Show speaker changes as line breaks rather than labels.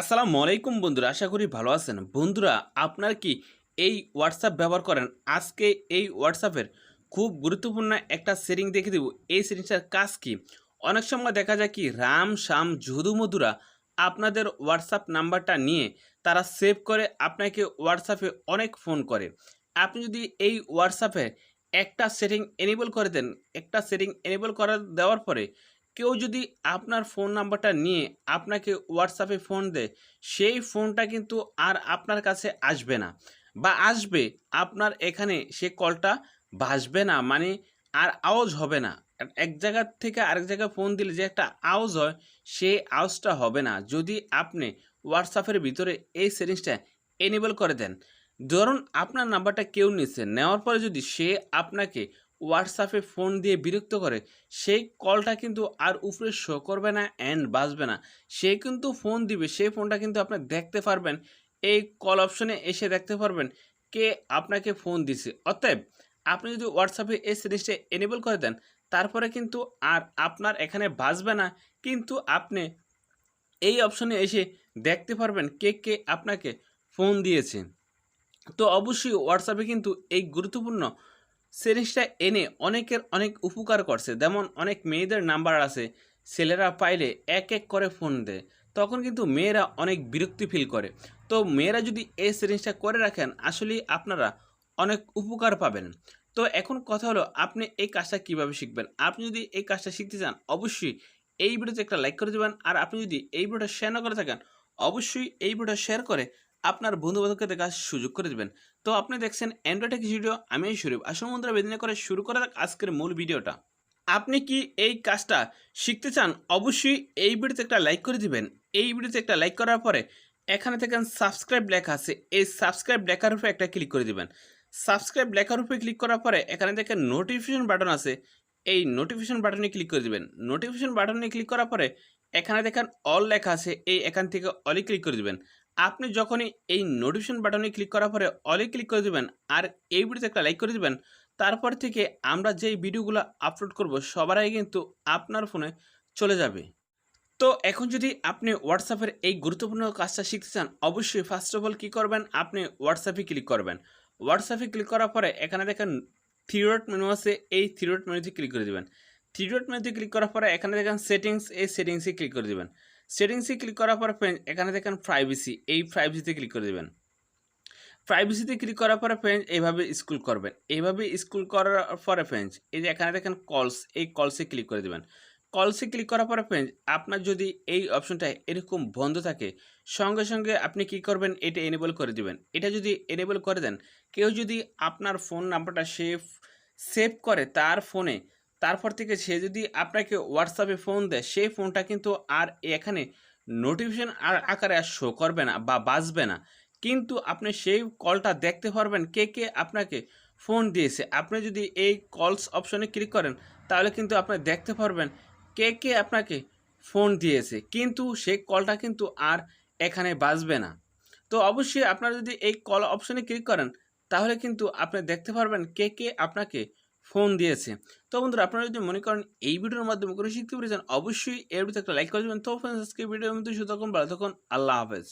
আসসালামু আলাইকুম বন্ধুরা, আশা করি ভালো আছেন। বন্ধুরা, আপনার কি এই হোয়াটসঅ্যাপ ব্যবহার করেন? আজকে এই হোয়াটসঅ্যাপের খুব গুরুত্বপূর্ণ একটা সেটিং দেখে দেব। এই সেটিংটার কাজ কি? অনেক সময় দেখা যায় কি, রাম শাম যদু, মধুরা আপনাদের হোয়াটসঅ্যাপ নাম্বারটা নিয়ে তারা সেভ করে, আপনাকে হোয়াটসঅ্যাপে অনেক ফোন করে। আপনি যদি এই হোয়াটসঅ্যাপে একটা সেটিং এনেবল করে দেন, একটা সেটিং এনেবল করা দেওয়ার পরে কেউ যদি আপনার ফোন নাম্বারটা নিয়ে আপনাকে হোয়াটসঅ্যাপে ফোন দেয়, সেই ফোনটা কিন্তু আর আপনার কাছে আসবে না। বা আসবে, আপনার এখানে সে কলটা বাসবে না মানে আর আওয়াজ হবে না। এক জায়গা থেকে আরেক জায়গায় ফোন দিলে যে একটা আওয়াজ হয়, সেই আওয়াজটা হবে না। যদি আপনি হোয়াটসঅ্যাপের ভিতরে এই সেটিংসটা এনেবল করে দেন, ধরুন আপনার নাম্বারটা কেউ নিচ্ছে নেওয়ার পরে যদি সে আপনাকে হোয়াটসঅ্যাপে ফোন দিয়ে বিরক্ত করে। সেই কলটা কিন্তু আর উপরে শো করবে না অ্যান্ড বাজবে না। সে কিন্তু ফোন দিবে সেই ফোনটা কিন্তু আপনি দেখতে পারবেন। এই কল অপশনে এসে দেখতে পারবেন কে আপনাকে ফোন দিছে। অতএব আপনি যদি হোয়াটসঅ্যাপে এই জিনিসটা এনেবল করে দেন, তারপরে কিন্তু আর আপনার এখানে বাজবে না। কিন্তু আপনি এই অপশনে এসে দেখতে পারবেন কে কে আপনাকে ফোন দিয়েছে। তো অবশ্যই হোয়াটসঅ্যাপে কিন্তু এই গুরুত্বপূর্ণ সিরিজটা এনে অনেকের অনেক উপকার করছে। যেমন অনেক মেয়েদের নাম্বার আছে, ছেলেরা পাইলে এক এক করে ফোন দেয়। তখন কিন্তু মেয়েরা অনেক বিরক্তি ফিল করে। তো মেয়েরা যদি এই সিরিজটা করে রাখেন, আসলেই আপনারা অনেক উপকার পাবেন। তো এখন কথা হলো, আপনি এই কাজটা কীভাবে শিখবেন? আপনি যদি এই কাজটা শিখতে চান, অবশ্যই এই ভিডিওতে একটা লাইক করে দেবেন। আর আপনি যদি এই ভিডিওটা শেয়ার না করে থাকেন, অবশ্যই এই ভিডিওটা শেয়ার করে আপনার বন্ধু বান্ধবকে দেখার সুযোগ করে দেবেন। তো আপনি দেখছেন অ্যান্ড্রয়েড ভিডিও আমি শরীফ আসল বন্ধুরা, বেদিনে করে শুরু করা যাক আজকের মূল ভিডিওটা। আপনি কি এই কাজটা শিখতে চান? অবশ্যই এই ভিডিওতে একটা লাইক করে দিবেন। এই ভিডিওতে একটা লাইক করার পরে এখানে দেখেন সাবস্ক্রাইব লেখা আছে। এই সাবস্ক্রাইব লেখার উপরে একটা ক্লিক করে দিবেন। সাবস্ক্রাইব লেখার উপরে ক্লিক করার পরে এখানে দেখেন নোটিফিকেশন বাটন আছে। এই নোটিফিকেশন বাটনে ক্লিক করে দিবেন। নোটিফিকেশন বাটনে ক্লিক করার পরে এখানে দেখেন অল লেখা আছে। এই এখান থেকে অলে ক্লিক করে দিবেন। আপনি যখনই এই নোটিফিকেশন বাটনে ক্লিক করার পরে অলে ক্লিক করে দেবেন আর এই ভিডিওতে একটা লাইক করে দেবেন, তারপর থেকে আমরা যেই ভিডিওগুলো আপলোড করব সবার আগে কিন্তু আপনার ফোনে চলে যাবে। তো এখন যদি আপনি হোয়াটসঅ্যাপের এই গুরুত্বপূর্ণ কাজটা শিখতে চান, অবশ্যই ফার্স্ট অফ অল কী করবেন? আপনি হোয়াটসঅ্যাপে ক্লিক করবেন। হোয়াটসঅ্যাপে ক্লিক করার পরে এখানে দেখেন থ্রি ডট মেনু আছে, এই থ্রি ডট মেনুতে ক্লিক করে দেবেন। থ্রি ডট মেনুতে ক্লিক করার পরে এখানে দেখেন সেটিংস এই সেটিংসে ক্লিক করে দেবেন। সেটিংসে ক্লিক করার পরে ফ্রেন্ড এখানে দেখেন প্রাইভেসি এই প্রাইভেসিতে ক্লিক করে দেবেন। প্রাইভেসিতে ক্লিক করার পরে ফ্রেন্ড এইভাবে স্কুল করবেন। এইভাবে স্কুল করার পরে ফ্রেন্ডস এই যে এখানে দেখেন কলস এই কলসে ক্লিক করে দেবেন। কলসে ক্লিক করার পরে ফ্রেন্ড আপনার যদি এই অপশনটা এরকম বন্ধ থাকে, সঙ্গে সঙ্গে আপনি কি করবেন, এটা এনেবল করে দিবেন। এটা যদি এনেবল করে দেন, কেউ যদি আপনার ফোন নাম্বারটা সেভ সেভ করে তার ফোনে তারপর থেকে সে যদি আপনাকে হোয়াটসঅ্যাপে ফোন দেয়, সেই ফোনটা কিন্তু আর এখানে নোটিফিকেশন আর আকারে আর শো করবে না বা বাজবে না। কিন্তু আপনি সেই কলটা দেখতে পারবেন কে কে আপনাকে ফোন দিয়েছে। আপনি যদি এই কলস অপশনে ক্লিক করেন, তাহলে কিন্তু আপনি দেখতে পারবেন কে কে আপনাকে ফোন দিয়েছে। কিন্তু সেই কলটা কিন্তু আর এখানে বাজবে না। তো অবশ্যই আপনারা যদি এই কল অপশনে ক্লিক করেন, তাহলে কিন্তু আপনি দেখতে পারবেন কে কে আপনাকে ফোন দিয়েছে। তো বন্ধুরা, আপনারা যদি মনে করেন এই ভিডিওর মাধ্যমে করে শিখতে পেরেছেন, অবশ্যই এর একটা লাইক করে দেবেন। তো ফ্রেন্ড আজকে ভিডিওর মধ্যে শুধু ভালো তখন আল্লাহ হাফেজ।